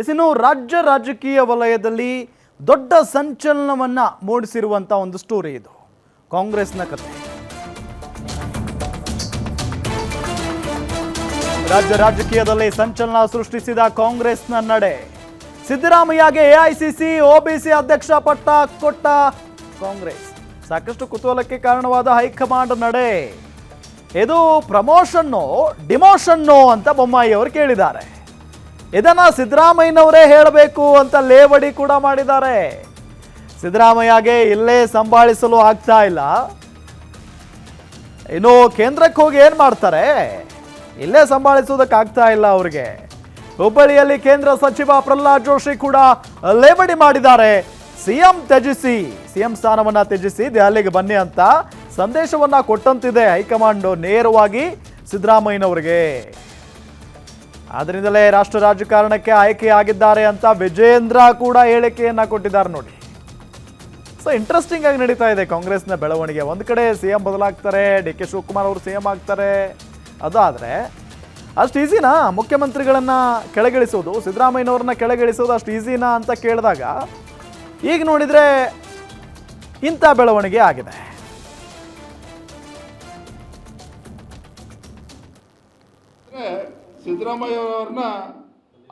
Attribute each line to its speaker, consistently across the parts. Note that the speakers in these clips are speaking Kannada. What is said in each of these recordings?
Speaker 1: ಎಸ್ ಇನ್ನು ರಾಜ್ಯ ರಾಜಕೀಯ ವಲಯದಲ್ಲಿ ದೊಡ್ಡ ಸಂಚಲನವನ್ನು ಮೂಡಿಸಿರುವಂಥ ಒಂದು ಸ್ಟೋರಿ ಇದು. ಕಾಂಗ್ರೆಸ್ನ ಕಥೆ ರಾಜ್ಯ ರಾಜಕೀಯದಲ್ಲಿ ಸಂಚಲನ ಸೃಷ್ಟಿಸಿದ ಕಾಂಗ್ರೆಸ್ನ ನಡೆ. ಸಿದ್ದರಾಮಯ್ಯಗೆ ಎಐಸಿಸಿ ಒಬಿಸಿ ಅಧ್ಯಕ್ಷ ಪಟ್ಟ ಕೊಟ್ಟ ಕಾಂಗ್ರೆಸ್. ಸಾಕಷ್ಟು ಕುತೂಹಲಕ್ಕೆ ಕಾರಣವಾದ ಹೈಕಮಾಂಡ್ ನಡೆ. ಇದು ಪ್ರಮೋಷನ್ನು, ಡಿಮೋಷನ್ನು ಅಂತ ಬೊಮ್ಮಾಯಿ ಅವರು ಕೇಳಿದ್ದಾರೆ. ಇದನ್ನ ಸಿದ್ದರಾಮಯ್ಯನವರೇ ಹೇಳಬೇಕು ಅಂತ ಲೇವಡಿ ಕೂಡ ಮಾಡಿದ್ದಾರೆ. ಸಿದ್ದರಾಮಯ್ಯಗೆ ಇಲ್ಲೇ ಸಂಭಾಳಿಸಲು ಆಗ್ತಾ ಇಲ್ಲ. ಇನ್ನು ಕೇಂದ್ರಕ್ಕೆ ಹೋಗಿ ಏನ್ ಮಾಡ್ತಾರೆ? ಇಲ್ಲೇ ಸಂಭಾಳಿಸೋದಕ್ಕಾಗ್ತಾ ಇಲ್ಲ ಅವರಿಗೆ. ಹುಬ್ಬಳ್ಳಿಯಲ್ಲಿ ಕೇಂದ್ರ ಸಚಿವ ಪ್ರಹ್ಲಾದ್ ಜೋಶಿ ಕೂಡ ಲೇವಡಿ ಮಾಡಿದ್ದಾರೆ. ಸಿಎಂ ತ್ಯಜಿಸಿ, ಸಿಎಂ ಸ್ಥಾನವನ್ನ ತ್ಯಜಿಸಿ ದೆಹಲಿಗೆ ಬನ್ನಿ ಅಂತ ಸಂದೇಶವನ್ನ ಕೊಟ್ಟಂತಿದೆ ಹೈಕಮಾಂಡ್ ನೇರವಾಗಿ ಸಿದ್ದರಾಮಯ್ಯನವರಿಗೆ. ಆದ್ರಿಂದಲೇ ರಾಷ್ಟ್ರ ರಾಜಕಾರಣಕ್ಕೆ ಆಯ್ಕೆಯಾಗಿದ್ದಾರೆ ಅಂತ ವಿಜೇಂದ್ರ ಕೂಡ ಹೇಳಿಕೆಯನ್ನ ಕೊಟ್ಟಿದ್ದಾರೆ ನೋಡಿ. ಸೊ ಇಂಟ್ರೆಸ್ಟಿಂಗ್ ಆಗಿ ನಡೀತಾ ಇದೆ ಕಾಂಗ್ರೆಸ್ನ ಬೆಳವಣಿಗೆ. ಒಂದು ಕಡೆ ಸಿ ಎಂ ಬದಲಾಗ್ತಾರೆ, ಡಿ ಕೆ ಶಿವಕುಮಾರ್ ಅವರು ಸಿ ಎಂ ಆಗ್ತಾರೆ. ಅದಾದರೆ, ಅಷ್ಟು ಈಸಿನಾ ಮುಖ್ಯಮಂತ್ರಿಗಳನ್ನು ಕೆಳಗಿಳಿಸೋದು? ಸಿದ್ದರಾಮಯ್ಯನವ್ರನ್ನ ಕೆಳಗಿಳಿಸೋದು ಅಷ್ಟು ಈಸಿನಾ ಅಂತ ಕೇಳಿದಾಗ, ಈಗ ನೋಡಿದರೆ ಇಂಥ ಬೆಳವಣಿಗೆ ಆಗಿದೆ.
Speaker 2: ಸಿದ್ದರಾಮಯ್ಯ ಅವರನ್ನ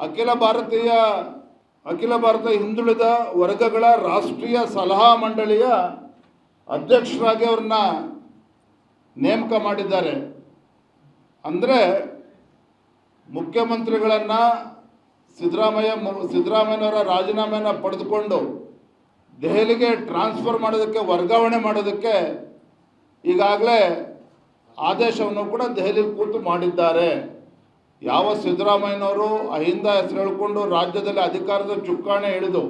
Speaker 2: ಅಖಿಲ ಭಾರತೀಯ, ಅಖಿಲ ಭಾರತ ಹಿಂದುಳಿದ ವರ್ಗಗಳ ರಾಷ್ಟ್ರೀಯ ಸಲಹಾ ಮಂಡಳಿಯ ಅಧ್ಯಕ್ಷರಾಗಿ ಅವ್ರನ್ನ ನೇಮಕ ಮಾಡಿದ್ದಾರೆ. ಅಂದರೆ ಮುಖ್ಯಮಂತ್ರಿಗಳನ್ನು ಸಿದ್ದರಾಮಯ್ಯ ಸಿದ್ದರಾಮಯ್ಯನವರ ರಾಜೀನಾಮೆಯನ್ನು ಪಡೆದುಕೊಂಡು ದೆಹಲಿಗೆ ಟ್ರಾನ್ಸ್ಫರ್ ಮಾಡೋದಕ್ಕೆ, ವರ್ಗಾವಣೆ ಮಾಡೋದಕ್ಕೆ ಈಗಾಗಲೇ ಆದೇಶವನ್ನು ಕೂಡ ದೆಹಲಿಯಲ್ಲಿ ಕೂತು ಮಾಡಿದ್ದಾರೆ. ಯಾವ ಸಿದ್ದರಾಮಯ್ಯನವರು ಅಹಿಂದ ಹೆಸರು ಹೇಳ್ಕೊಂಡು ರಾಜ್ಯದಲ್ಲಿ ಅಧಿಕಾರದ ಚುಕ್ಕಾಣೆ ಹಿಡಿದು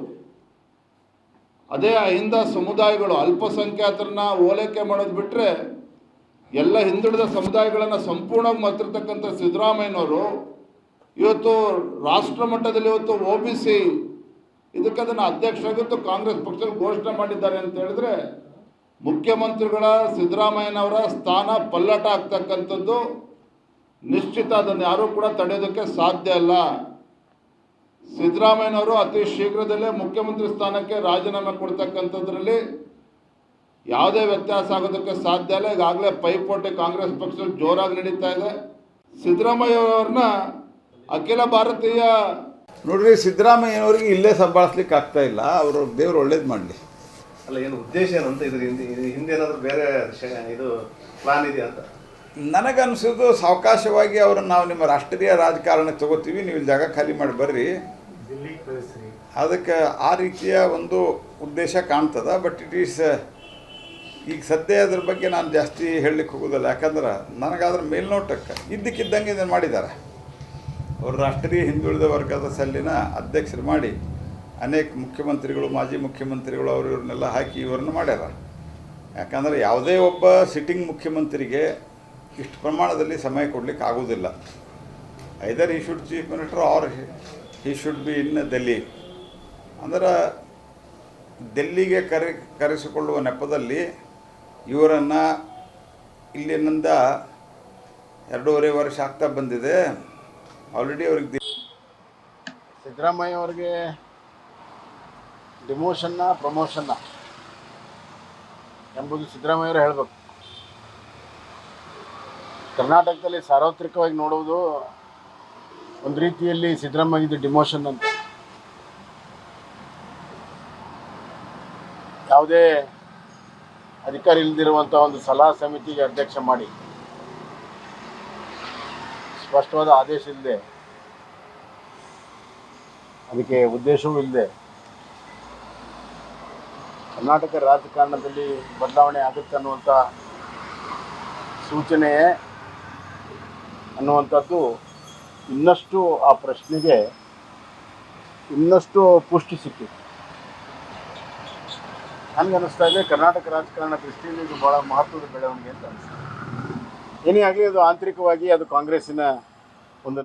Speaker 2: ಅದೇ ಅಹಿಂದ ಸಮುದಾಯಗಳು ಅಲ್ಪಸಂಖ್ಯಾತರನ್ನ ಓಲೈಕೆ ಮಾಡೋದು ಬಿಟ್ಟರೆ ಎಲ್ಲ ಹಿಂದುಳಿದ ಸಮುದಾಯಗಳನ್ನು ಸಂಪೂರ್ಣವಾಗಿ ಮತ್ತಿರ್ತಕ್ಕಂಥ ಸಿದ್ದರಾಮಯ್ಯನವರು ಇವತ್ತು ರಾಷ್ಟ್ರ ಮಟ್ಟದಲ್ಲಿ ಇವತ್ತು ಒ ಬಿ ಸಿ ಇದಕ್ಕೆ ಅದನ್ನು ಅಧ್ಯಕ್ಷರಾಗಿತ್ತು ಕಾಂಗ್ರೆಸ್ ಪಕ್ಷದಲ್ಲಿ ಘೋಷಣೆ ಮಾಡಿದ್ದಾರೆ ಅಂತ ಹೇಳಿದ್ರೆ ಮುಖ್ಯಮಂತ್ರಿಗಳ ಸಿದ್ದರಾಮಯ್ಯನವರ ಸ್ಥಾನ ಪಲ್ಲಟ ಆಗ್ತಕ್ಕಂಥದ್ದು. ನಿಶ್ಚಿತ ಅದನ್ನು ಯಾರೂ ಕೂಡ ತಡೆಯೋದಕ್ಕೆ ಸಾಧ್ಯ ಅಲ್ಲ ಸಿದ್ದರಾಮಯ್ಯನವರು ಅತಿ ಶೀಘ್ರದಲ್ಲೇ ಮುಖ್ಯಮಂತ್ರಿ ಸ್ಥಾನಕ್ಕೆ ರಾಜೀನಾಮೆ ಕೊಡ್ತಕ್ಕಂಥದ್ರಲ್ಲಿ ಯಾವುದೇ ವ್ಯತ್ಯಾಸ ಆಗೋದಕ್ಕೆ ಸಾಧ್ಯ ಇಲ್ಲ. ಈಗಾಗಲೇ ಪೈಪೋಟಿ ಕಾಂಗ್ರೆಸ್ ಪಕ್ಷದಲ್ಲಿ ಜೋರಾಗಿ ನಡೀತಾ ಇದೆ. ಸಿದ್ದರಾಮಯ್ಯ ಅವ್ರನ್ನ ಅಖಿಲ ಭಾರತೀಯ
Speaker 3: ನೋಡ್ರಿ ಸಿದ್ದರಾಮಯ್ಯನವ್ರಿಗೆ ಇಲ್ಲೇ ಸಂಭಾಳಿಸ್ಲಿಕ್ಕೆ ಆಗ್ತಾ ಇಲ್ಲ. ಅವರು ದೇವ್ರು ಒಳ್ಳೇದು ಮಾಡಲಿ.
Speaker 4: ಅಲ್ಲ ಏನು ಉದ್ದೇಶ ಏನು ಅಂತ ಇದ್ರ? ಹಿಂದೆ ಇದು ಹಿಂದೆ ಏನಾದರೂ ಬೇರೆ ಇದು ಪ್ಲಾನ್ ಇದೆಯಾ ಅಂತ?
Speaker 3: ನನಗನ್ಸೋದು ಸಾವಕಾಶವಾಗಿ ಅವ್ರನ್ನ ನಾವು ನಿಮ್ಮ ರಾಷ್ಟ್ರೀಯ ರಾಜಕಾರಣ ತಗೋತೀವಿ ನೀವು ಇಲ್ಲಿ ಜಾಗ ಖಾಲಿ ಮಾಡಿ ಬರ್ರಿ. ಅದಕ್ಕೆ ಆ ರೀತಿಯ ಒಂದು ಉದ್ದೇಶ ಕಾಣ್ತದ ಬಟ್ ಇಟ್ ಈಸ್ ಈಗ ಸದ್ಯ ಅದ್ರ ಬಗ್ಗೆ ನಾನು ಜಾಸ್ತಿ ಹೇಳಲಿಕ್ಕೆ ಹೋಗೋದಿಲ್ಲ. ಯಾಕಂದ್ರೆ ನನಗಾದ್ರ ಮೇಲ್ನೋಟಕ್ಕೆ ಇದ್ದಕ್ಕಿದ್ದಂಗೆ ಇದನ್ನು ಮಾಡಿದ್ದಾರೆ ಅವರು ರಾಷ್ಟ್ರೀಯ ಹಿಂದುಳಿದ ವರ್ಗದ ಸಲ್ಲಿನ ಅಧ್ಯಕ್ಷರು ಮಾಡಿ ಅನೇಕ ಮುಖ್ಯಮಂತ್ರಿಗಳು ಮಾಜಿ ಮುಖ್ಯಮಂತ್ರಿಗಳು ಅವರು ಇವ್ರನ್ನೆಲ್ಲ ಹಾಕಿ ಇವ್ರನ್ನ ಮಾಡ್ಯಾರ. ಯಾಕಂದರೆ ಯಾವುದೇ ಒಬ್ಬ ಸಿಟ್ಟಿಂಗ್ ಮುಖ್ಯಮಂತ್ರಿಗೆ ಇಷ್ಟು ಪ್ರಮಾಣದಲ್ಲಿ ಸಮಯ ಕೊಡಲಿಕ್ಕೆ ಆಗೋದಿಲ್ಲ either he should chief minister or he should be in Delhi ಅಂದ್ರೆ ದೆಲ್ಲಿಗೆ ಕರೆ, ಕರೆಸಿಕೊಳ್ಳುವ ನೆಪದಲ್ಲಿ ಇವರನ್ನು ಇಲ್ಲಿನಿಂದ ಎರಡೂವರೆ ವರ್ಷ ಆಗ್ತಾ ಬಂದಿದೆ. ಆಲ್ರೆಡಿ ಅವ್ರಿಗೆ
Speaker 5: ಸಿದ್ದರಾಮಯ್ಯ ಅವ್ರಿಗೆ ಡಿಮೋಷನ್ನ ಪ್ರಮೋಷನ್ನ ಎಂಬುದು ಸಿದ್ದರಾಮಯ್ಯವರು ಹೇಳಬೇಕು. ಕರ್ನಾಟಕದಲ್ಲಿ ಸಾರ್ವತ್ರಿಕವಾಗಿ ನೋಡುವುದು ಒಂದು ರೀತಿಯಲ್ಲಿ ಸಿದ್ದರಾಮಯ್ಯದು ಡಿಮೋಷನ್ ಅಂತ. ಯಾವುದೇ ಅಧಿಕಾರ ಇಲ್ಲದಿರುವಂಥ ಒಂದು ಸಲಹಾ ಸಮಿತಿಗೆ ಅಧ್ಯಕ್ಷ ಮಾಡಿ. ಸ್ಪಷ್ಟವಾದ ಆದೇಶ ಇಲ್ಲದೆ ಅದಕ್ಕೆ ಉದ್ದೇಶವೂ ಇಲ್ಲದೆ ಕರ್ನಾಟಕ ರಾಜಕಾರಣದಲ್ಲಿ ಬದಲಾವಣೆ ಆಗುತ್ತೆ ಅನ್ನುವಂಥ ಸೂಚನೆಯೇ ಅನ್ನುವಂಥದ್ದು ಇನ್ನಷ್ಟು ಆ ಪ್ರಶ್ನೆಗೆ ಇನ್ನಷ್ಟು ಪುಷ್ಟಿ ಸಿಕ್ಕಿತ್ತು ನನಗೆ ಅನ್ನಿಸ್ತಾ ಇದೆ ಕರ್ನಾಟಕ ರಾಜಕಾರಣ ದೃಷ್ಟಿಯಲ್ಲಿ ಇದು ಭಾಳ ಮಹತ್ವದ ಬೆಳವಣಿಗೆ ಅಂತ ಅನಿಸ್ತದೆ ಏನೇ ಆಗಲಿ ಅದು ಆಂತರಿಕವಾಗಿ ಅದು ಕಾಂಗ್ರೆಸ್ಸಿನ ಒಂದು